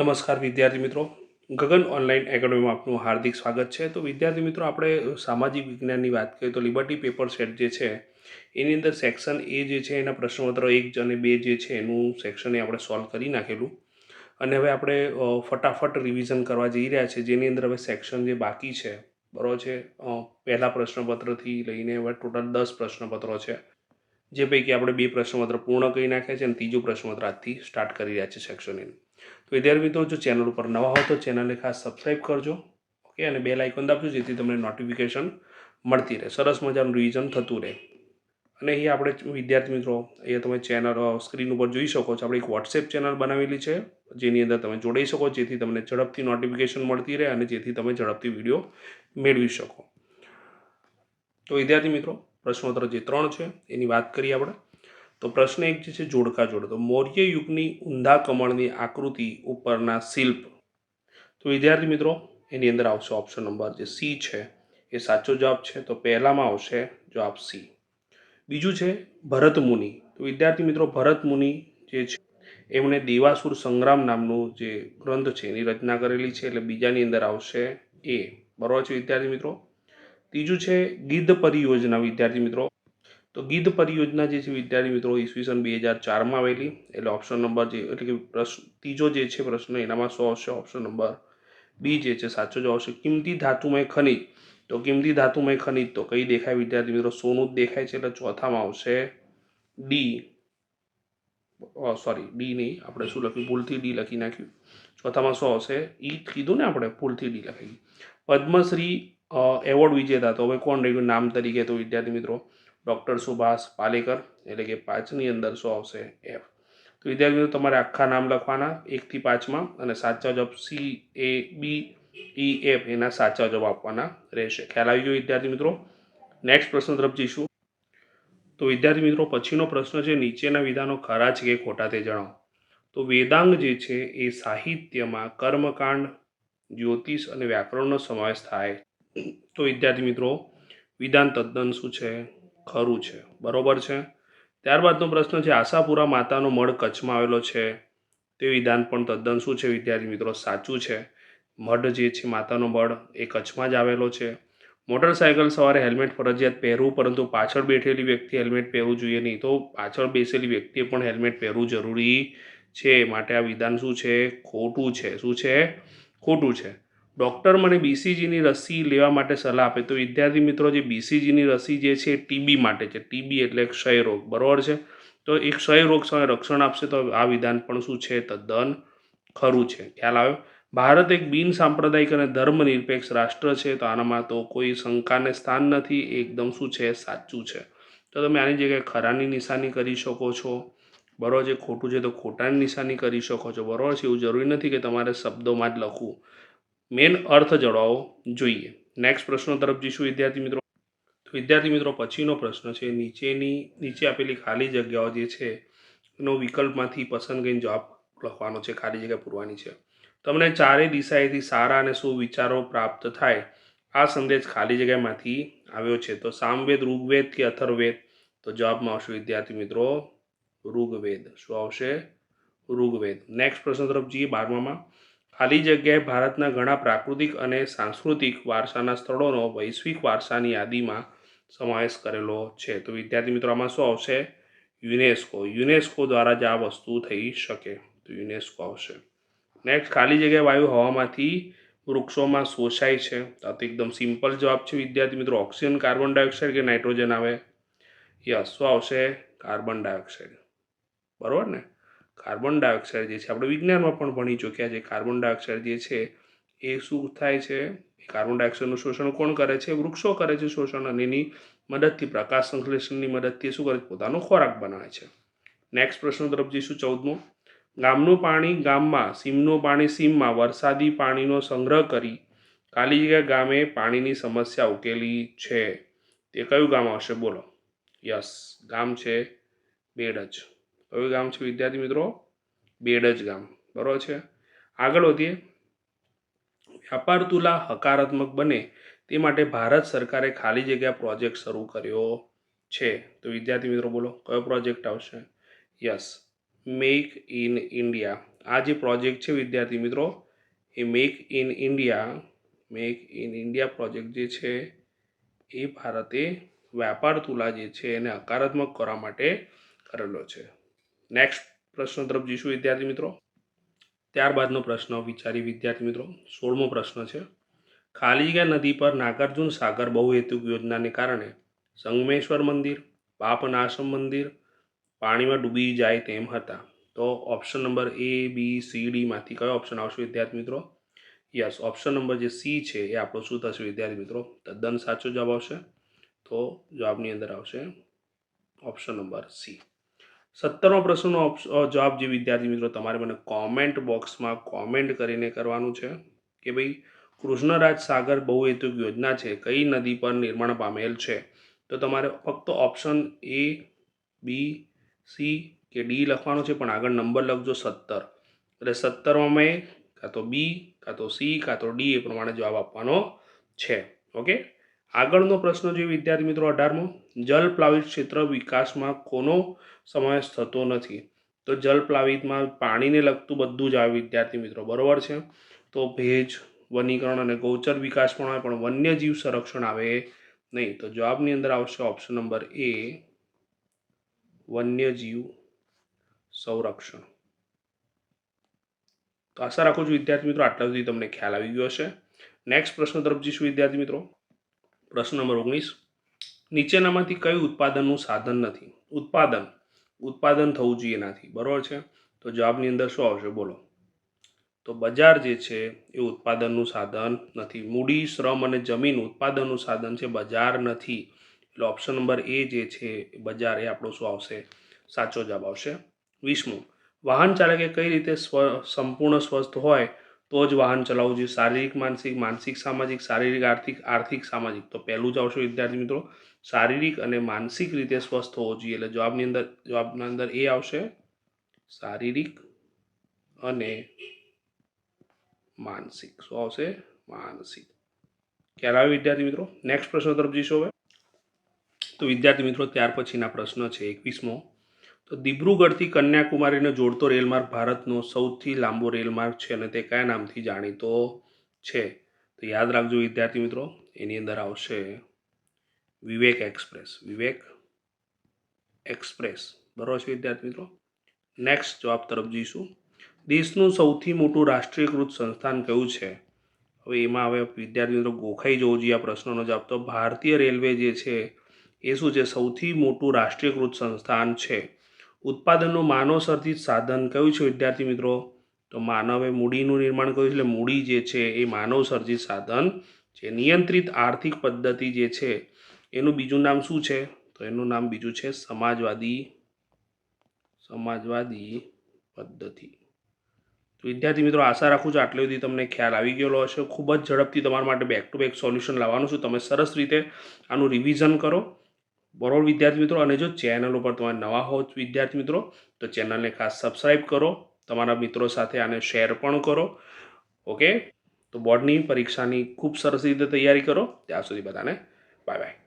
નમસ્કાર વિદ્યાર્થી મિત્રો. ગગન ઓનલાઈન એકેડમીમાં આપનું હાર્દિક સ્વાગત છે. તો વિદ્યાર્થી મિત્રો, આપણે સામાજિક વિજ્ઞાનની વાત કરીએ તો લિબર્ટી પેપર સેટ જે છે, એની અંદર સેક્શન એ જે છે, એના પ્રશ્નપત્ર એક અને બે જે છે, એનું સેક્શન એ આપણે સોલ્વ કરી નાખેલું. અને હવે આપણે ફટાફટ રિવિઝન કરવા જઈ રહ્યા છે. જેની અંદર હવે સેક્શન જે બાકી છે બરાબર છે પહેલાં પ્રશ્નપત્રથી લઈને હવે ટોટલ દસ પ્રશ્નપત્રો છે, જે પૈકી આપણે બે પ્રશ્નપત્ર પૂર્ણ કરી નાખ્યા છે અને ત્રીજું પ્રશ્નપત્ર આજથી સ્ટાર્ટ કરી રહ્યા છે સેક્શન એનું. તો વિદ્યાર્થી મિત્રો જો ચેનલ ઉપર નવા હો તો ચેનલને ખાસ સબસ્ક્રાઈબ કરજો ઓકે અને બે લાઇકોન દાબજો, જેથી તમને નોટિફિકેશન મળતી રહે. સરસ મજાનું રિવિઝન થતું રહે. અને અહીં આપણે વિદ્યાર્થી મિત્રો, અહીંયા તમે ચેનલ સ્ક્રીન ઉપર જોઈ શકો છો. આપણે એક વોટ્સએપ ચેનલ બનાવેલી છે, જેની અંદર તમે જોડાઈ શકો, જેથી તમને ઝડપથી નોટિફિકેશન મળતી રહે અને જેથી તમે ઝડપથી વીડિયો મેળવી શકો. તો વિદ્યાર્થી મિત્રો, પ્રશ્નોત્તર જે ત્રણ છે, એની વાત કરીએ આપણે. તો પ્રશ્ન એક જે છે જોડકા જોડ તો મૌર્ય યુગની ઊંધા કમળની આકૃતિ ઉપરના શિલ્પ. તો વિદ્યાર્થી મિત્રો, એની અંદર આવશે ઓપ્શન નંબર જે સી છે, એ સાચો જવાબ છે. તો પહેલામાં આવશે જવાબ સી બીજું છે ભરત મુનિ. તો વિદ્યાર્થી મિત્રો, ભરત મુનિ જે છે, એમણે દેવાસુર સંગ્રામ નામનું જે ગ્રંથ છે, એની રચના કરેલી છે. એટલે બીજાની અંદર આવશે એ બરાબર છે વિદ્યાર્થી મિત્રો? ત્રીજું છે ગીધ પરિયોજના. વિદ્યાર્થી મિત્રો તો ગીધ પરિયોજના જે છે વિદ્યાર્થી મિત્રો ઈસવીસન બે હજાર ચારમાં આવેલી. એટલે ઓપ્શન નંબર જે, એટલે કે પ્રશ્ન ત્રીજો જે છે પ્રશ્ન, એનામાં શું આવશે ઓપ્શન નંબર બી જે છે, સાચો જવાબ આવશે કિંમતી ધાતુમય ખનિજ. તો કિંમતી ધાતુમય ખનિજ, તો કઈ દેખાય વિદ્યાર્થી મિત્રો? સોનું જ દેખાય છે, એટલે ચોથામાં આવશે ડી. સોરી ડી નહીં, આપણે શું લખ્યું? ભૂલથી ડી લખી નાખ્યું. ચોથામાં શું આવશે? ઈ કીધું ને આપણે, ભૂલથી ડી લખાઈ. પદ્મશ્રી એવોર્ડ વિજેતા. તો હવે કોણ રહ્યું? નામ તરીકે તો વિદ્યાર્થી મિત્રો ડૉક્ટર સુભાષ પાલેકર, એટલે કે પાંચની અંદર શું આવશે? એફ તો વિદ્યાર્થી તમારે આખા નામ લખવાના, એકથી પાંચમાં, અને સાચા જવાબ સી એ બી ઈ એફ એના સાચા જવાબ આપવાના રહેશે. ખ્યાલ આવી ગયો વિદ્યાર્થી મિત્રો? નેક્સ્ટ પ્રશ્ન તરફ જઈશું. તો વિદ્યાર્થી મિત્રો, પછીનો પ્રશ્ન છે, નીચેના વિધાનો ખરા છે કે ખોટા તે જણાવો. તો વેદાંગ જે છે, એ સાહિત્યમાં કર્મકાંડ, જ્યોતિષ અને વ્યાકરણનો સમાવેશ થાય. તો વિદ્યાર્થી મિત્રો, વિધાન તદ્દન શું છે? ખરું છે. બરોબર છે? ત્યારબાદનો પ્રશ્ન છે, આશાપુરા માતાનો મઢ કચ્છમાં આવેલો છે. તે વિધાન પણ તદ્દન શું છે, વિદ્યાર્થી મિત્રો? સાચું છે. મઢ જે છે, માતાનો મઢ, એ કચ્છમાં જ આવેલો છે. મોટરસાયકલ સવારે હેલ્મેટ ફરજિયાત પહેરવું, પરંતુ પાછળ બેઠેલી વ્યક્તિ હેલ્મેટ પહેરવું જોઈએ નહીં. તો પાછળ બેસેલી વ્યક્તિએ પણ હેલ્મેટ પહેરવું જરૂરી છે. માટે આ વિધાન શું છે? ખોટું છે. શું છે? ખોટું છે. ડૉક્ટર મને બીસીજીની રસી લેવા માટે સલાહ આપે. તો વિદ્યાર્થી મિત્રો, જે બીસીજીની રસી જે છે એ ટીબી માટે છે. ટીબી એટલે ક્ષય રોગ. બરાબર છે? તો એ ક્ષય રોગ સામે રક્ષણ આપશે તો આ વિધાન પણ શું છે? તદ્દન ખરું છે. ખ્યાલ આવ્યો? ભારત એક બિન સાંપ્રદાયિક અને ધર્મનિરપેક્ષ રાષ્ટ્ર છે. તો આનામાં તો કોઈ શંકાને સ્થાન નથી. એ એકદમ શું છે? સાચું છે. તો તમે આની જગ્યાએ ખરાની નિશાની કરી શકો છો. બરાબર છે? ખોટું છે તો ખોટાની નિશાની કરી શકો છો. બરાબર છે? એવું જરૂરી નથી કે તમારે શબ્દોમાં જ લખવું. મેન અર્થ જણાવવો જોઈએ. નેક્સ્ટ પ્રશ્નો તરફ જઈશું વિદ્યાર્થી મિત્રો. તો વિદ્યાર્થી મિત્રો, પછીનો પ્રશ્ન છે, નીચેની, નીચે આપેલી ખાલી જગ્યાઓ જે છે, એનો વિકલ્પમાંથી પસંદ કરીને જવાબ લખવાનો છે, ખાલી જગ્યા પૂરવાની છે. તમને ચારે દિશાએથી સારા અને સુવિચારો પ્રાપ્ત થાય, આ સંદેશ ખાલી જગ્યામાંથી આવ્યો છે. તો સામવેદ, ઋગ્વેદ કે અથર્વેદ? તો જવાબમાં આવશે વિદ્યાર્થી મિત્રો, ઋગ્વેદ. શું આવશે? ઋગ્વેદ. નેક્સ્ટ પ્રશ્ન તરફ જઈએ બારમામાં. ખાલી જગ્યાએ ભારતના ઘણા પ્રાકૃતિક અને સાંસ્કૃતિક વારસાના સ્થળોનો વૈશ્વિક વારસાની યાદીમાં સમાવેશ કરેલો છે. તો વિદ્યાર્થી મિત્રો, આમાં શું આવશે? યુનેસ્કો. યુનેસ્કો દ્વારા જ આ વસ્તુ થઈ શકે. તો યુનેસ્કો આવશે. નેક્સ્ટ ખાલી જગ્યાએ વાયુ હવામાંથી વૃક્ષોમાં શોષાય છે. આ તો એકદમ સિમ્પલ જવાબ છે વિદ્યાર્થી મિત્રો. ઓક્સિજન, કાર્બન ડાયોક્સાઇડ કે નાઇટ્રોજન આવે? યસ. શું આવશે? Carbon dioxide. બરાબર ને? કાર્બન ડાયોક્સાઇડ જે છે, આપણે વિજ્ઞાનમાં પણ ભણી ચૂક્યા છે, કાર્બન ડાયોક્સાઇડ જે છે, એ શું થાય છે? કાર્બન ડાયોક્સાઇડનું શોષણ કોણ કરે છે? વૃક્ષો કરે છે શોષણ અને એની મદદથી, પ્રકાશ સંશ્લેષણની મદદથી શું કરે છે? પોતાનો ખોરાક બનાવે છે. નેક્સ્ટ પ્રશ્ન તરફ જઈશું ચૌદમો. ગામનું પાણી ગામમાં, સીમનું પાણી સીમમાં, વરસાદી પાણીનો સંગ્રહ કરી ખાલી ગામે પાણીની સમસ્યા ઉકેલી છે. તે કયું ગામ આવશે? બોલો. યસ, ગામ છે બેડજ. કયું ગામ છે વિદ્યાર્થી મિત્રો? બેડજ ગામ. બરાબર છે? આગળ વધીએ. વ્યાપાર તુલા હકારાત્મક બને તે માટે ભારત સરકારે ખાલી જગ્યા પ્રોજેક્ટ શરૂ કર્યો છે. તો વિદ્યાર્થી મિત્રો બોલો, કયો પ્રોજેક્ટ આવશે? Yes, make in India. આ જે પ્રોજેક્ટ છે વિદ્યાર્થી મિત્રો, એ make in India, make in India project જે છે, એ ભારતે વ્યાપાર તુલા જે છે એને હકારાત્મક કરવા માટે કરેલો છે. નેક્સ્ટ પ્રશ્ન તરફ જઈશું વિદ્યાર્થી મિત્રો. ત્યારબાદનો પ્રશ્ન, વિચારી વિદ્યાર્થી મિત્રો. સોળમો પ્રશ્ન છે. ખાલી જગ્યા નદી પર નાગાર્જુન સાગર બહુહેતુક યોજનાને કારણે સંગમેશ્વર મંદિર, પાપનાશમ મંદિર પાણીમાં ડૂબી જાય તેમ હતા. તો option number A B C ડીમાંથી કયો ઓપ્શન આવશે વિદ્યાર્થી મિત્રો? યસ ઓપ્શન નંબર જે સી છે એ આપણો શું થશે વિદ્યાર્થી મિત્રો? તદ્દન સાચો જવાબ આવશે. તો જવાબની અંદર આવશે ઓપ્શન નંબર સી સત્તરમો પ્રશ્નનો જવાબ જે વિદ્યાર્થી મિત્રો તમારે મને કોમેન્ટ બોક્સમાં કોમેન્ટ કરીને કરવાનું છે કે ભાઈ કૃષ્ણરાજ સાગર બહુહેતુક યોજના છે, કઈ નદી પર નિર્માણ પામેલ છે? તો તમારે ફક્ત ઓપ્શન એ બી સી કે ડી લખવાનો છે, પણ આગળ નંબર લખજો સત્તર. એટલે સત્તરમાં મેં કાં તો બી કાં તો સી કાં તો ડી એ પ્રમાણે જવાબ આપવાનો છે. ઓકે આગળનો પ્રશ્ન જે વિદ્યાર્થી મિત્રો અઢારમો જલ પ્લાવિત ક્ષેત્ર વિકાસમાં કોનો સમાવેશ થતો નથી? તો જલ પ્લાવિતમાં પાણીને લગતું બધું જ આવે વિદ્યાર્થી મિત્રો, બરોબર છે? તો ભેજ, વનીકરણ અને ગૌચર વિકાસ પણ આવે, પણ વન્યજીવ સંરક્ષણ આવે નહીં. તો જવાબની અંદર આવશે ઓપ્શન નંબર એ વન્યજીવ સંરક્ષણ. તો આશા રાખું છું વિદ્યાર્થી મિત્રો આટલા સુધી તમને ખ્યાલ આવી ગયો હશે. નેક્સ્ટ પ્રશ્ન તરફ જઈશું વિદ્યાર્થી મિત્રો. પ્રશ્ન નંબર ઓગણીસ. નીચેનામાંથી કયું ઉત્પાદનનું સાધન નથી? ઉત્પાદન. ઉત્પાદન થવું જોઈએ નથી બરાબર છે? તો જવાબની અંદર શું આવશે? બોલો. તો બજાર જે છે એ ઉત્પાદનનું સાધન નથી. મૂડી, શ્રમ અને જમીન ઉત્પાદનનું સાધન છે, બજાર નથી. એટલે ઓપ્શન નંબર એ જે છે બજાર એ આપણો શું આવશે? સાચો જવાબ આવશે. વીસમું. વાહન ચાલકે કઈ રીતે સ્વ, સંપૂર્ણ સ્વસ્થ હોય? તો જ વાહન ચલાવવું જોઈએ. શારીરિક, માનસિક માનસિક, સામાજિક, શારીરિક, આર્થિક આર્થિક, સામાજિક. તો પહેલું જ આવશે વિદ્યાર્થી મિત્રો, શારીરિક અને માનસિક રીતે સ્વસ્થ હોવો જોઈએ. એટલે જવાબની અંદર, જવાબના અંદર એ આવશે, શારીરિક અને માનસિક. શું આવશે? માનસિક. ખ્યાલ આવે વિદ્યાર્થી મિત્રો? નેક્સ્ટ પ્રશ્ન તરફ જઈશું હવે. તો વિદ્યાર્થી મિત્રો, ત્યાર પછીના પ્રશ્ન છે એકવીસમો. તો દિબ્રુગઢથી કન્યાકુમારીને જોડતો રેલમાર્ગ ભારતનો સૌથી લાંબો રેલમાર્ગ છે અને તે કયા નામથી જાણીતો છે? તો યાદ રાખજો વિદ્યાર્થી મિત્રો, એની અંદર આવશે વિવેક એક્સપ્રેસ. વિવેક એક્સપ્રેસ. બરાબર છે વિદ્યાર્થી મિત્રો? નેક્સ્ટ જવાબ તરફ જઈશું. દેશનું સૌથી મોટું રાષ્ટ્રીયકૃત સંસ્થાન કયું છે? હવે એમાં હવે વિદ્યાર્થી મિત્રો ગોખાઈ જવું જોઈએ આ પ્રશ્નનો જવાબ. તો ભારતીય રેલવે જે છે, એ શું છે? સૌથી મોટું રાષ્ટ્રીયકૃત સંસ્થાન છે. ઉત્પાદનનું માનવ સર્જિત સાધન કયું છે, વિદ્યાર્થી મિત્રો? તો માનવે મૂડીનું નિર્માણ કર્યું છે, એટલે મૂડી જે છે એ માનવ સર્જિત સાધન છે. નિયંત્રિત આર્થિક પદ્ધતિ જે છે, એનું બીજું નામ શું છે? તો એનું નામ બીજું છે સમાજવાદી સમાજવાદી પદ્ધતિ. તો વિદ્યાર્થી મિત્રો, આશા રાખું છું આટલે સુધી તમને ખ્યાલ આવી ગયેલો હશે. ખૂબ જ ઝડપથી તમારા માટે બેક ટુ બેક સોલ્યુશન લાવવાનું છું. તમે સરસ રીતે આનું રિવિઝન કરો. બરોબર, વિદ્યાર્થી મિત્રો, અને જો ચેનલ ઉપર તમે નવા હો વિદ્યાર્થી મિત્રો, તો ચેનલને ખાસ સબસ્ક્રાઈબ કરો, તમારા મિત્રો સાથે આને શેર પણ કરો ઓકે તો બોર્ડની પરીક્ષાની ખૂબ સરસ રીતે તૈયારી કરો, ત્યાં સુધી બધાને બાય બાય